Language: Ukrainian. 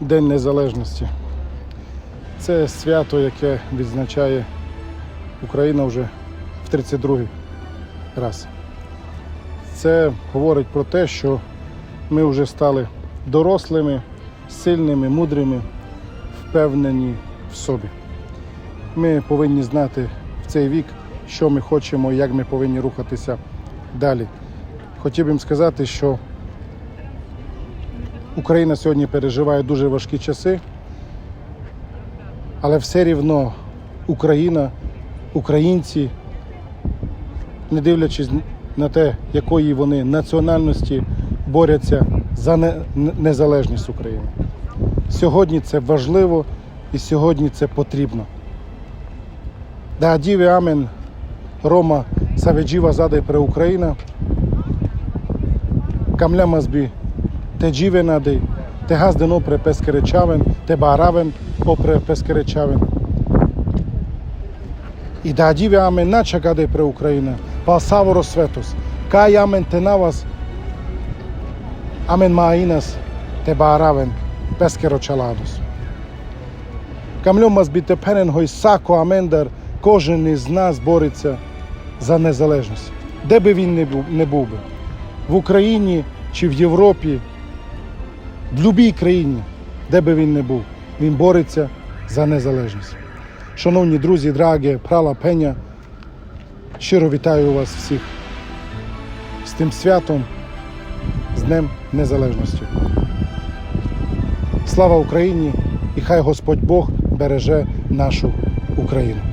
День Незалежності. Це свято, яке відзначає Україна вже в 32-й раз. Це говорить про те, що ми вже стали дорослими, сильними, мудрими, впевнені в собі. Ми повинні знати в цей вік, що ми хочемо, як ми повинні рухатися далі. Хотів би сказати, що Україна сьогодні переживає дуже важкі часи, але все рівно Україна, українці, не дивлячись на те, якої вони національності, борються за не- незалежність України. Сьогодні це важливо і сьогодні це потрібно. Да діве амен Рома Саведжіва задай про Україна. Камлямаз би te dživenadai, te hasden opre peskerećaven, te baraven opre peskerećaven. I da džive amen nača gade pre Ukrajina, pa savoro svetos, kaj amen te navas, amen mainas, te baraven peskeroćalados. Камльомас би тепер гой сако амендар, кожен із нас бореться за незалежність. Де би він не був би, в Україні чи в Європі, в будь-якій країні, де би він не був, він бореться за незалежність. Шановні друзі, драгі, прала пеня, щиро вітаю вас всіх з тим святом, з Днем Незалежності. Слава Україні і хай Господь Бог береже нашу Україну.